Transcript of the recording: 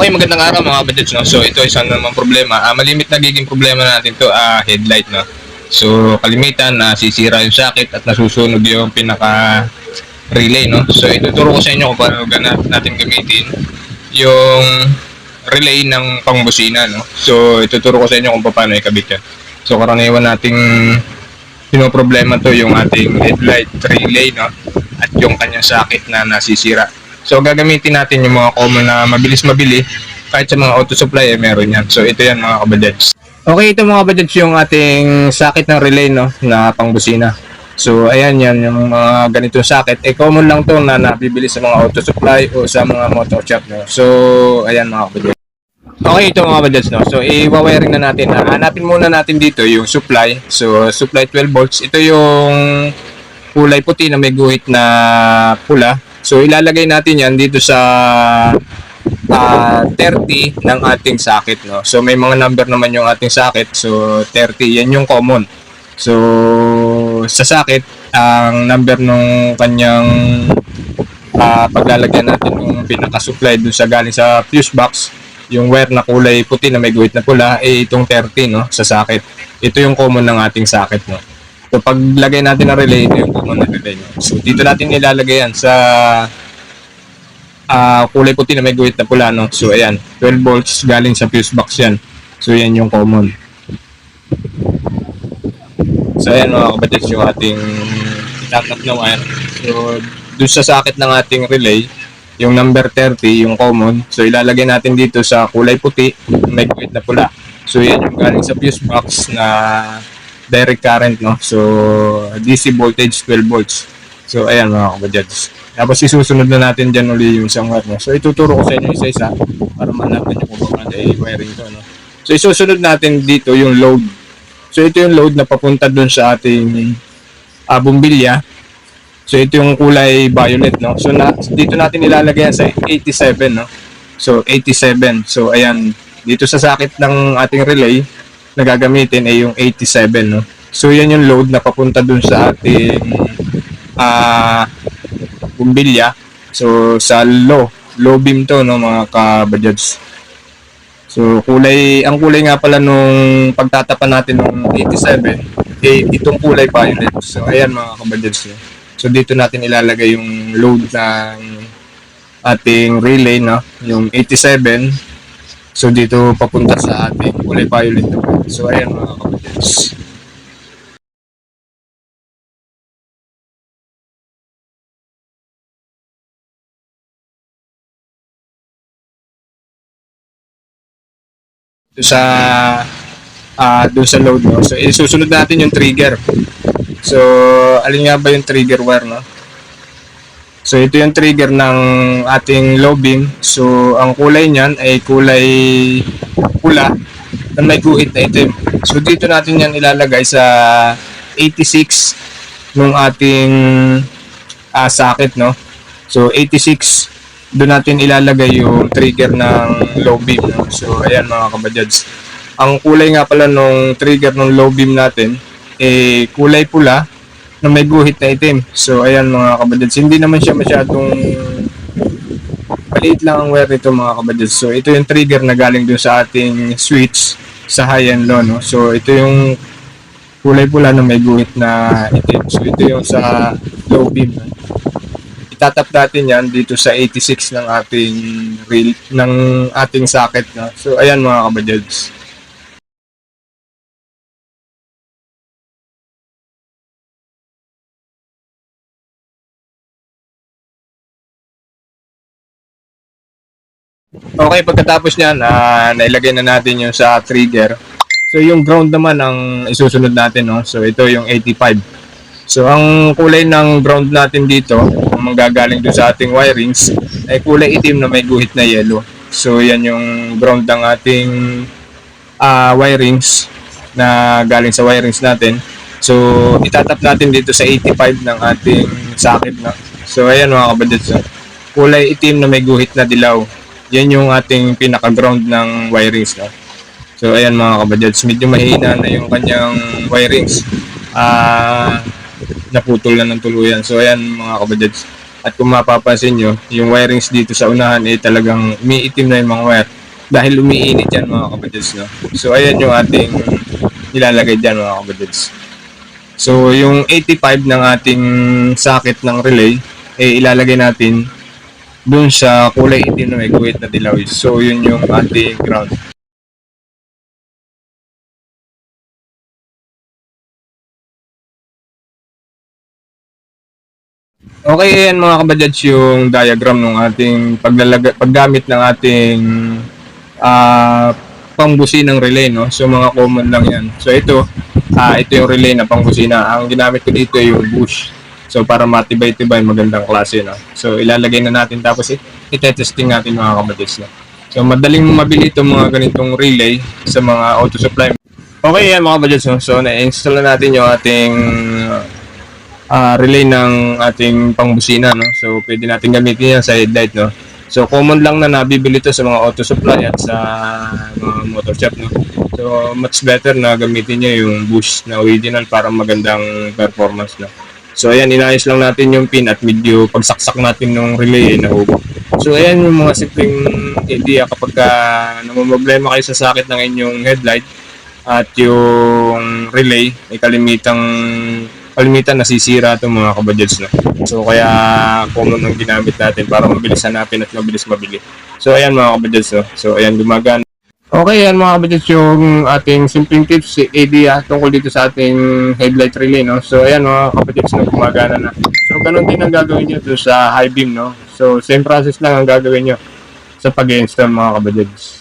Okay, magandang araw mga kabadets, no? So, ito isang naman problema. Ah, malimit nagiging problema natin to ah, headlight, no? So, kalimitan na sisira yung socket at nasusunog yung pinaka relay, no? So, ituturo ko sa inyo kung paano gana- natin gamitin yung relay ng pangbusina, no? So, ituturo ko sa inyo kung paano ikabit yan. So, karaniwan nating pinoproblema to yung ating headlight relay, no? At yung kanyang socket na nasisira. So, gagamitin natin yung mga common na mabilis mabili. Kahit sa mga auto supply, eh, meron yan. So, ito yan mga kabadets. Okay, ito mga kabadets yung ating socket ng relay, no? Na pangbusina. So, ayan yan, yung mga ganitong socket. Eh, common lang to na nabibili sa mga auto supply o sa mga motor shop, no? So, ayan mga kabadets. Okay, ito mga kabadets, no? So, i-wiring na natin. Hanapin muna natin dito yung supply. So, supply 12 volts. Ito yung kulay puti na may guhit na pula. So, ilalagay natin yan dito sa ah, 30 ng ating socket, no? So, may mga number naman yung ating socket. So, 30, yan yung common. So, sa socket, ang number nung kanyang ah, paglalagyan natin yung pinaka-supply dun sa galing sa fuse box, yung wire na kulay puti na may guhit na pula, eh itong 30, no? Sa socket. Ito yung common ng ating socket, no? So, paglagay natin ng relay, ito yung common na relay? So, dito natin ilalagay yan sa ah kulay puti na may guhit na pula, no? So, ayan, 12 volts galing sa fuse box yan. So, yan yung common. So, ayan mga kabadets yung ating itatap na wire. So, dun sa socket ng ating relay, yung number 30, yung common. So, ilalagay natin dito sa kulay puti, may guhit na pula. So, yan yung galing sa fuse box na direct current, no? So, DC voltage 12 volts. So, ayan mga kabadets. Tapos, isusunod na natin dyan uli yung isang wire, no? So, ituturo ko sa inyo isa-isa para malaman nyo kung paano ay wiring to, no? So, isusunod natin dito yung load. So, ito yung load na papunta dun sa ating uh, bumbilya. So, ito yung kulay violet, no? So, na, dito natin ilalagay yan sa 87, no? So, 87. So, ayan. Dito sa sakit ng ating relay, na gagamitin ay yung 87, no? So, yan yung load na papunta dun sa ating ah bumbilya. So, sa low, low beam to, no, mga ka-bajads. So, kulay, ang kulay nga pala nung pagtatapan natin nung 87, eh, itong kulay violet. So, ayan mga kabadyans. No? So, dito natin ilalagay yung load ng ating relay, no? Yung 87. So, dito papunta sa ating kulay violet. So, ayan mga kabadyans. Ito sa ah doon sa load no. So isusunod natin yung trigger. So alin nga ba yung trigger wire no? So ito yung trigger ng ating low beam. So ang kulay niyan ay kulay pula na may guhit na itim. So dito natin yan ilalagay sa 86 nung ating ah, socket no. So 86 doon natin ilalagay yung trigger ng low beam. No? So, ayan mga kabajads. Ang kulay nga pala nung trigger ng low beam natin, eh, kulay pula na may guhit na itim. So, ayan mga kabajads. Hindi naman siya masyadong maliit lang ang wire nito mga kabajads. So, ito yung trigger na galing dun sa ating switch sa high and low. No? So, ito yung kulay pula na may guhit na itim. So, ito yung sa low beam. No? itatap natin yan dito sa 86 ng ating reel ng ating socket no? so ayan mga kabajads Okay, pagkatapos niyan, ah, nailagay na natin yung sa trigger. So, yung ground naman ang isusunod natin, no? So, ito yung 85. So, ang kulay ng ground natin dito, ang manggagaling doon sa ating wirings, ay kulay itim na may guhit na yellow. So, yan yung ground ng ating ah, wirings na galing sa wirings natin. So, itatap natin dito sa 85 ng ating socket. No? So, ayan mga kabadits. no? Kulay itim na may guhit na dilaw. Yan yung ating pinaka-ground ng wirings. No? So, ayan mga kabadits. Medyo mahina na yung kanyang wirings. Ah naputol na ng tuluyan. So ayan mga kabadyads. At kung mapapansin nyo, yung wirings dito sa unahan ay talagang umiitim na yung mga wire. Dahil umiinit yan mga kapatids. No? So ayan yung ating nilalagay dyan mga kapatids. So yung 85 ng ating socket ng relay, eh ilalagay natin dun sa kulay itim na may guhit na dilaw. So yun yung ating ground. Okay, ayan mga kabadyats yung diagram ng ating paglalaga, paggamit ng ating ah pangbusinang relay, no? So, mga common lang yan. So, ito, ah ito yung relay na pangbusina. Ang ginamit ko dito yung bush. So, para matibay-tibay, magandang klase, no? So, ilalagay na natin tapos it, itetesting natin mga kabadyats, no? So, madaling mabili itong mga ganitong relay sa mga auto supply. Okay, yan mga kabadyats, no? So, na-install na natin yung ating ah relay ng ating pangbusina no. So pwede natin gamitin yan sa headlight no. So common lang na nabibili to sa mga auto supply at sa mga motor shop no. So much better na gamitin niyo yung bush na original para magandang performance no. So ayan inayos lang natin yung pin at medyo pagsaksak natin ng relay ay nahubog. So ayan yung mga simpleng idea kapag ka namumroblema kayo sa sakit ng inyong headlight at yung relay ay kalimitang kalimitan nasisira itong mga kabadgets no. So kaya common ang ginamit natin para mabilis hanapin at mabilis mabili. So ayan mga kabadgets no. So ayan gumagana. Okay, yan mga kabadgets yung ating simpleng tips, idea tungkol dito sa ating headlight relay no. So ayan mga kabadgets no, gumagana na. So ganun din ang gagawin nyo to sa high beam no. So same process lang ang gagawin nyo sa pag-install mga kabadgets.